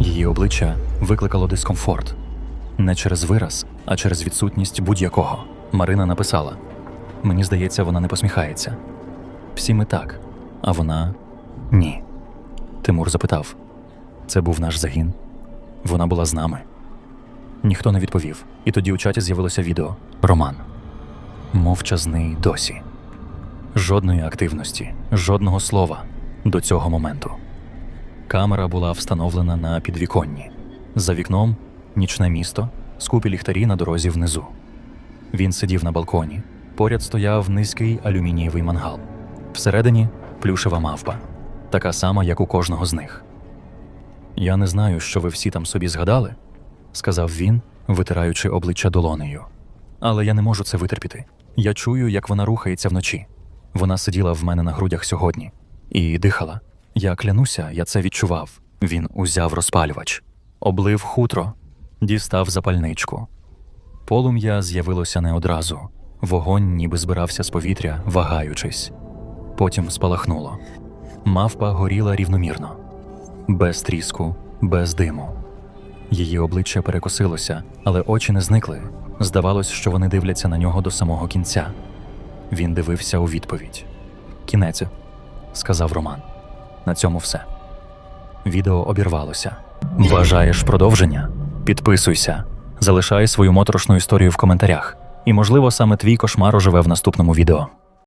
Її обличчя викликало дискомфорт не через вираз, а через відсутність будь-якого. Марина написала: Мені здається, вона не посміхається. Всі ми так, а вона ні. Тимур запитав: Це був наш загін? Вона була з нами. Ніхто не відповів, і тоді у чаті з'явилося відео Роман. Мовчазний досі. Жодної активності, жодного слова до цього моменту. Камера була встановлена на підвіконні. За вікном нічне місто, скупі ліхтарі на дорозі внизу. Він сидів на балконі. Поряд стояв низький алюмінієвий мангал. Всередині плюшева мавпа, така сама, як у кожного з них. Я не знаю, що ви всі там собі згадали, сказав він, витираючи обличчя долонею. Але я не можу це витерпіти. Я чую, як вона рухається вночі. Вона сиділа в мене на грудях сьогодні і дихала. Я клянуся, я це відчував. Він узяв розпалювач, облив хутро, дістав запальничку. Полум'я з'явилося не одразу. Вогонь ніби збирався з повітря, вагаючись. Потім спалахнуло. Мавпа горіла рівномірно, без тріску, без диму. Її обличчя перекосилося, але очі не зникли. Здавалось, що вони дивляться на нього до самого кінця. Він дивився у відповідь. Кінець, сказав Роман. На цьому все. Відео обірвалося. Бажаєш продовження? Підписуйся, залишай свою моторошну історію в коментарях. І, можливо, саме твій кошмар оживе в наступному відео.